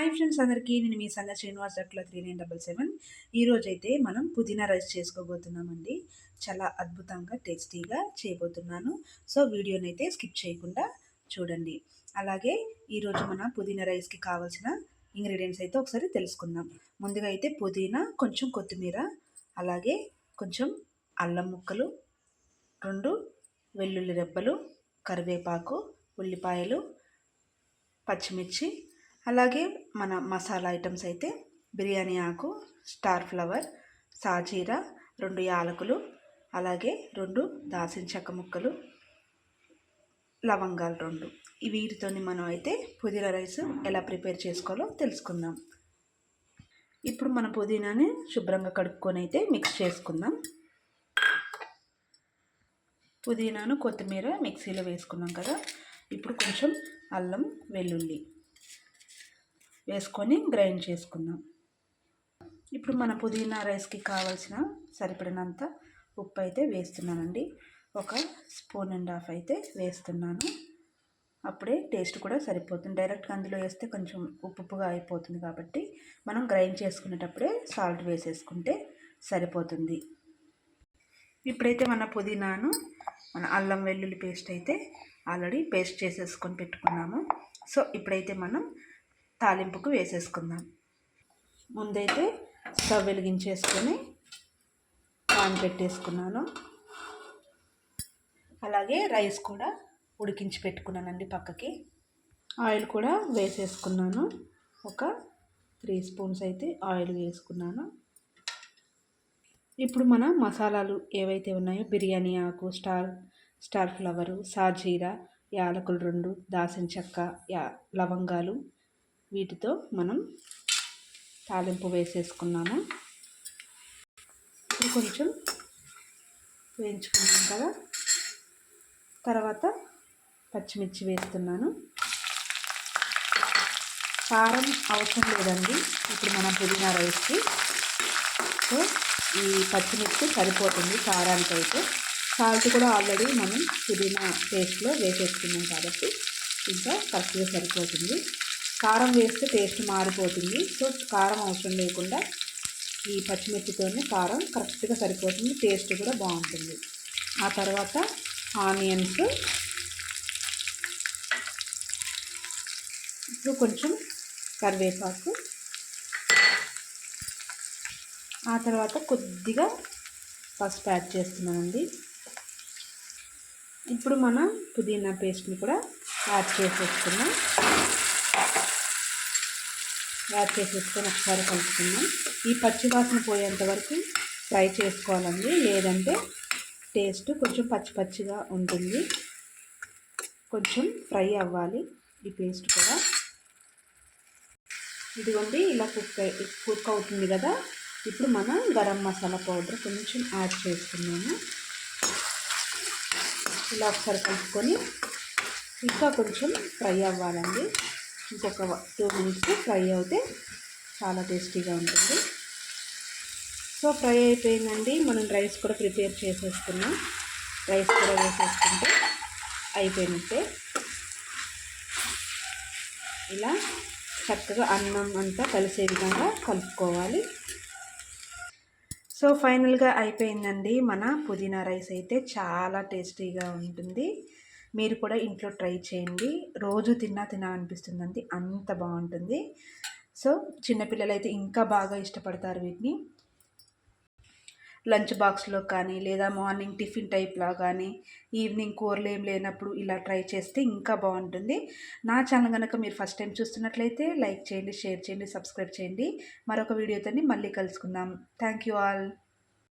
Hi friends అందరికీ నేను మీ సంగ శ్రీనివాస్ అట్లా త్రీ నైన్ డబల్ సెవెన్. ఈరోజైతే మనం పుదీనా రైస్ చేసుకోబోతున్నామండి. చాలా అద్భుతంగా టేస్టీగా చేయబోతున్నాను. సో వీడియోని అయితే స్కిప్ చేయకుండా చూడండి. అలాగే ఈరోజు మన పుదీనా రైస్కి కావాల్సిన ఇంగ్రీడియంట్స్ అయితే ఒకసారి తెలుసుకుందాం. ముందుగా అయితే పుదీనా కొంచెం కొత్తిమీర అలాగే కొంచెం అల్లం ముక్కలు రెండు వెల్లుల్లి రెబ్బలు కరివేపాకు ఉల్లిపాయలు పచ్చిమిర్చి అలాగే మన మసాలా ఐటమ్స్ అయితే బిర్యానీ ఆకు స్టార్ ఫ్లవర్ సాజీరా రెండు యాలకులు అలాగే రెండు దాసిన చెక్క ముక్కలు లవంగాలు రెండు. వీటితోని మనం అయితే పుదీనా రైస్ ఎలా ప్రిపేర్ చేసుకోవాలో తెలుసుకుందాం. ఇప్పుడు మన పుదీనాని శుభ్రంగా కడుక్కొని అయితే మిక్స్ చేసుకుందాం. పుదీనాను కొత్తిమీర మిక్సీలో వేసుకున్నాం కదా. ఇప్పుడు కొంచెం అల్లం వెల్లుల్లి వేసుకొని గ్రైండ్ చేసుకుందాం. ఇప్పుడు మన పుదీనా రైస్కి కావాల్సిన సరిపడినంత ఉప్పు అయితే వేస్తున్నానండి. ఒక స్పూన్ అండ్ హాఫ్ అయితే వేస్తున్నాను. అప్పుడే టేస్ట్ కూడా సరిపోతుంది. డైరెక్ట్గా అందులో వేస్తే కొంచెం ఉప్పుగా అయిపోతుంది కాబట్టి మనం గ్రైండ్ చేసుకునేటప్పుడే సాల్ట్ వేసేసుకుంటే సరిపోతుంది. ఇప్పుడైతే మన పుదీనాను మన అల్లం వెల్లుల్లి పేస్ట్ అయితే ఆల్రెడీ పేస్ట్ చేసేసుకొని పెట్టుకున్నాము. సో ఇప్పుడైతే మనం తాలింపుకు వేసేసుకుందాం. ముందైతే స్టవ్ వెలిగించేసుకొని పాన్ పెట్టేసుకున్నాను. అలాగే రైస్ కూడా ఉడికించి పెట్టుకున్నానండి పక్కకి. ఆయిల్ కూడా వేసేసుకున్నాను. ఒక త్రీ స్పూన్స్ అయితే ఆయిల్ వేసుకున్నాను. ఇప్పుడు మన మసాలాలు ఏవైతే ఉన్నాయో బిర్యానీ ఆకు స్టార్ స్టార్ ఫ్లవరు సాజీరా యాలకులు రెండు దాసిన చెక్క యా లవంగాలు వీటితో మనం తాలింపు వేసేసుకున్నాము. ఇప్పుడు కొంచెం వేయించుకున్నాం కదా. తర్వాత పచ్చిమిర్చి వేస్తున్నాను. కారం అవసరం లేదండి. ఇప్పుడు మనం పుదీనా రైస్కి. సో ఈ పచ్చిమిర్చి సరిపోతుంది కారానికి అయితే సాల్ట్ కూడా ఆల్రెడీ మనం పుదీనా పేస్ట్లో వేసేసుకున్నాం కాబట్టి ఇంకా కరెక్ట్గా సరిపోతుంది. కారం వేస్తే టేస్ట్ మారిపోతుంది. సో కారం అవసరం లేకుండా ఈ పచ్చిమిర్చితోనే కారం కరెక్ట్గా సరిపోతుంది. టేస్ట్ కూడా బాగుంటుంది. ఆ తర్వాత ఆనియన్స్. ఇప్పుడు కొంచెం కరివేపాకు. ఆ తర్వాత కొద్దిగా పసుపు యాడ్ చేస్తున్నానండి. ఇప్పుడు మనం పుదీనా పేస్ట్ని కూడా యాడ్ చేసేస్తున్నాం యాడ్ చేసేసుకొని ఒకసారి కలుపుకుందాం. ఈ పచ్చివాసన పోయేంత వరకు ఫ్రై చేసుకోవాలండి. లేదంటే టేస్ట్ కొంచెం పచ్చి పచ్చిగా ఉంటుంది. కొంచెం ఫ్రై అవ్వాలి ఈ పేస్ట్ కూడా. ఇదిగోండి ఇలా కుక్ కుక్ అవుతుంది కదా. ఇప్పుడు మనం గరం మసాలా పౌడర్ కొంచెం యాడ్ చేసుకున్నాము ఇలా ఒకసారి కలుపుకొని ఇంకా కొంచెం ఫ్రై అవ్వాలండి. ఇంకొక టూ మినిట్స్ ఫ్రై అవుతే చాలా టేస్టీగా ఉంటుంది. సో ఫ్రై అయిపోయిందండి. మనం రైస్ కూడా ప్రిపేర్ చేసేసుకున్నాం. రైస్ కూడా వేసేసుకుంటే అయిపోయినట్టే. ఇలా చక్కగా అన్నం అంతా కలిసే విధంగా కలుపుకోవాలి. సో ఫైనల్గా అయిపోయిందండి మన పుదీనా రైస్ అయితే. చాలా టేస్టీగా ఉంటుంది. మీరు కూడా ఇంట్లో ట్రై చేయండి. రోజు తిన్నా తినాలనిపిస్తుందండి అంత బాగుంటుంది. సో చిన్నపిల్లలు అయితే ఇంకా బాగా ఇష్టపడతారు వీటిని. లంచ్ బాక్స్లో కానీ లేదా మార్నింగ్ టిఫిన్ టైప్లో కానీ ఈవినింగ్ కూరలు ఏం లేనప్పుడు ఇలా ట్రై చేస్తే ఇంకా బాగుంటుంది. నా ఛానల్ కనుక మీరు ఫస్ట్ టైం చూస్తున్నట్లయితే లైక్ చేయండి షేర్ చేయండి సబ్స్క్రైబ్ చేయండి. మరొక వీడియోతో మళ్ళీ కలుసుకుందాం. Thank you all.